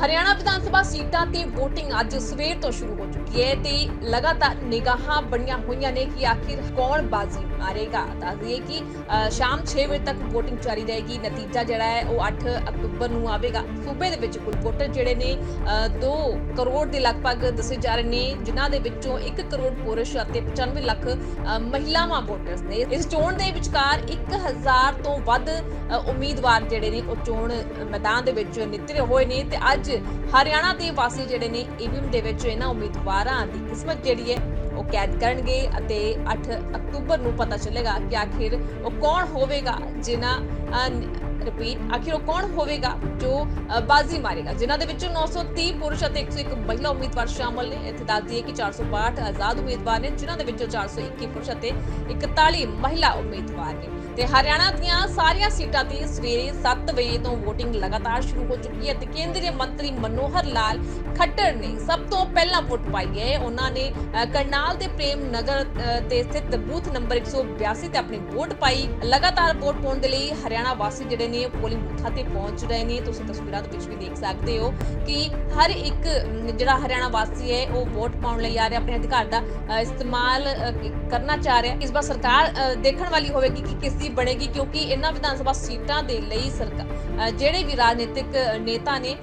ਹਰਿਆਣਾ ਵਿਧਾਨ ਸਭਾ ਸੀਟਾਂ ਤੇ VOTING ਅੱਜ ਸਵੇਰ ਤੋਂ ਸ਼ੁਰੂ ਹੋ ਚੁੱਕੀ ਹੈ ਤੇ ਲਗਾਤਾਰ ਨਿਗਾਹਾਂ ਬਣੀਆਂ ਹੋਈਆਂ ਨੇ ਕਿ ਆਖਿਰ ਕੌਣ ਬਾਜ਼ੀ ਮਾਰੇਗਾ। ਦੱਸਦੀਏ ਕਿ ਸ਼ਾਮ 6 ਵਜੇ ਤੱਕ VOTING ਜਾਰੀ ਰਹੇਗੀ। ਨਤੀਜਾ ਜਿਹੜਾ ਹੈ ਉਹ 8 ਅਕਤੂਬਰ ਨੂੰ ਆਵੇਗਾ। ਸੂਬੇ ਦੇ ਵਿੱਚ ਕੁੱਲ ਵੋਟਰ ਜਿਹੜੇ ਨੇ 2 ਕਰੋੜ ਦੇ ਲਗਭਗ ਦੱਸੇ ਜਾ ਰਹੇ ਨੇ, ਜਿਨ੍ਹਾਂ ਦੇ ਵਿੱਚੋਂ 1 ਕਰੋੜ ਪੁਰਸ਼ ਅਤੇ 95 ਲੱਖ ਮਹਿਲਾਵਾਂ ਵੋਟਰਸ ਨੇ। ਇਸ ਚੋਣ ਦੇ ਵਿਚਕਾਰ 1000 ਤੋਂ ਵੱਧ ਉਮੀਦਵਾਰ ਜਿਹੜੇ ਨੇ ਉਹ ਚੋਣ ਮੈਦਾਨ ਦੇ ਵਿੱਚ ਨਿਤਰੇ ਹੋਏ ਨੇ ਤੇ ਅੱਜ ਹਰਿਆਣਾ ਦੇ ਵਾਸੀ ਜਿਹੜੇ ਨੇ ਈਵੀਐਮ ਦੇ ਵਿੱਚ ਇਹਨਾਂ ਉਮੀਦਵਾਰਾਂ ਦੀ ਕਿਸਮਤ ਜਿਹੜੀ ਹੈ ਉਹ ਕੈਦ ਕਰਨਗੇ ਅਤੇ 8 ਅਕਤੂਬਰ ਨੂੰ ਪਤਾ ਚੱਲੇਗਾ ਕਿ ਆਖਿਰ ਉਹ ਕੌਣ ਹੋਵੇਗਾ ਜਿਨ੍ਹਾਂ ਰਿਪੀਟ ਆਖਿਰ ਉਹ ਕੌਣ ਹੋਵੇਗਾ ਜੋ ਬਾਜ਼ੀ ਮਾਰੇਗਾ। ਜਿਨ੍ਹਾਂ ਦੇ ਵਿੱਚੋਂ 930 ਪੁਰਸ਼ ਅਤੇ 101 ਮਹਿਲਾ ਉਮੀਦਵਾਰ ਸ਼ਾਮਲ ਨੇ। ਇੱਥੇ ਦੱਸ ਦਈਏ ਕਿ 462 ਆਜ਼ਾਦ ਉਮੀਦਵਾਰ ਨੇ ਜਿਨ੍ਹਾਂ ਦੇ ਵਿੱਚੋਂ 421 ਪੁਰਸ਼ ਅਤੇ 41 ਮਹਿਲਾ ਉਮੀਦਵਾਰ ਨੇ। ਤੇ ਹਰਿਆਣਾ ਦੀਆਂ ਸਾਰੀਆਂ ਸੀਟਾਂ ਤੇ ਸਵੇਰੇ 7 ਵਜੇ ਤੋਂ VOTING ਲਗਾਤਾਰ ਸ਼ੁਰੂ ਹੋ ਚੁੱਕੀ ਹੈ ਤੇ ਕੇਂਦਰੀ ਮੰਤਰੀ ਮਨੋਹਰ ਲਾਲ ਖੱਟਰ ਨੇ ਸਭ ਤੋਂ ਪਹਿਲਾਂ ਵੋਟ ਪਾਈ ਹੈ। ਉਹਨਾਂ ਨੇ ਅ, ਕਰਨਾਲ ਦੇ ਪ੍ਰੇਮ ਨਗਰ ਤੇ ਸਥਿਤ ਬੂਥ ਨੰਬਰ 182 ਤੇ ਆਪਣੀ ਵੋਟ ਪਾਈ। ਲਗਾਤਾਰ ਵੋਟ ਪਾਉਣ ਦੇ ਲਈ ਹਰਿਆਣਾ ਵਾਸੀ ਜਿਹੜੇ ਨੇ ਪੋਲਿੰਗ ਬੂਥਾਂ ਤੇ ਪਹੁੰਚ ਰਹੇ ਨੇ। ਤੁਸੀਂ ਤਸਵੀਰਾਂ ਦੇ ਵਿੱਚ ਵੀ ਦੇਖ ਸਕਦੇ ਹੋ ਕਿ ਹਰ ਇੱਕ ਜਿਹੜਾ ਹਰਿਆਣਾ ਵਾਸੀ ਹੈ, ਉਹ ਵੋਟ ਪਾਉਣ ਲਈ ਆ ਰਿਹਾ, ਆਪਣੇ ਅਧਿਕਾਰ ਦਾ ਇਸਤੇਮਾਲ ਕਰਨਾ ਚਾਹ ਰਿਹਾ। ਇਸ ਵਾਰ ਸਰਕਾਰ ਦੇਖਣ ਵਾਲੀ ਹੋਵੇਗੀ ਕਿ ਕਿਸ ਦੀ ਬਣੇਗੀ, ਕਿਉਂਕਿ ਇਹਨਾਂ ਵਿਧਾਨ ਸਭਾ ਸੀਟਾਂ ਦੇ ਲਈ ਸਰਕਾਰ ਜਿਹੜੇ ਵੀ ਰਾਜਨੀਤਿਕ ਨੇਤਾ ਨੇ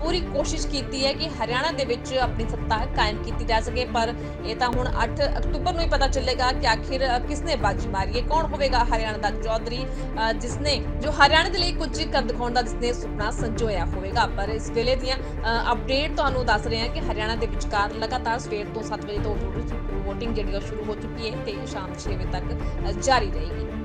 ਪੂਰੀ ਕੋਸ਼ਿਸ਼ ਕੀਤੀ ਹੈ ਕਿ ਹਰਿਆਣਾ ਦੇ ਵਿੱਚ ਆਪਣੀ ਸੱਤਾ ਕਾਇਮ ਕੀਤੀ ਜਾ ਸਕੇ, ਪਰ ਇਹ ਤਾਂ ਹੁਣ 8 ਅਕਤੂਬਰ ਨੂੰ ਹੀ ਪਤਾ ਚੱਲੇਗਾ ਕਿ ਆਖਿਰ ਕਿਸਨੇ ਬਾਜੀ ਮਾਰੀ ਹੈ, ਕੌਣ ਹੋਵੇਗਾ ਹਰਿਆਣਾ ਦਾ ਚੌਧਰੀ ਜਿਸਨੇ, ਜੋ ਹਰਿਆਣਾ ਦੇ ਲਈ ਕੁਝ ਕਰ ਦਿਖਾਉਣ ਦਾ ਜਿਸਨੇ ਸੁਪਨਾ ਸੰਜੋਇਆ ਹੋਵੇਗਾ। ਪਰ ਇਸ ਵੇਲੇ ਦੀਆਂ ਅਪਡੇਟ ਤੁਹਾਨੂੰ ਦੱਸ ਰਹੇ ਹਾਂ ਕਿ ਹਰਿਆਣਾ ਦੇ ਵਿਚਕਾਰ ਲਗਾਤਾਰ ਸਵੇਰ ਤੋਂ 7 ਵਜੇ ਤੋਂ ਵੋਟਿੰਗ ਜਿਹੜੀ ਉਹ ਸ਼ੁਰੂ ਹੋ ਚੁੱਕੀ ਹੈ ਤੇ ਸ਼ਾਮ 6 ਵਜੇ ਤੱਕ ਜਾਰੀ ਰਹੇਗੀ।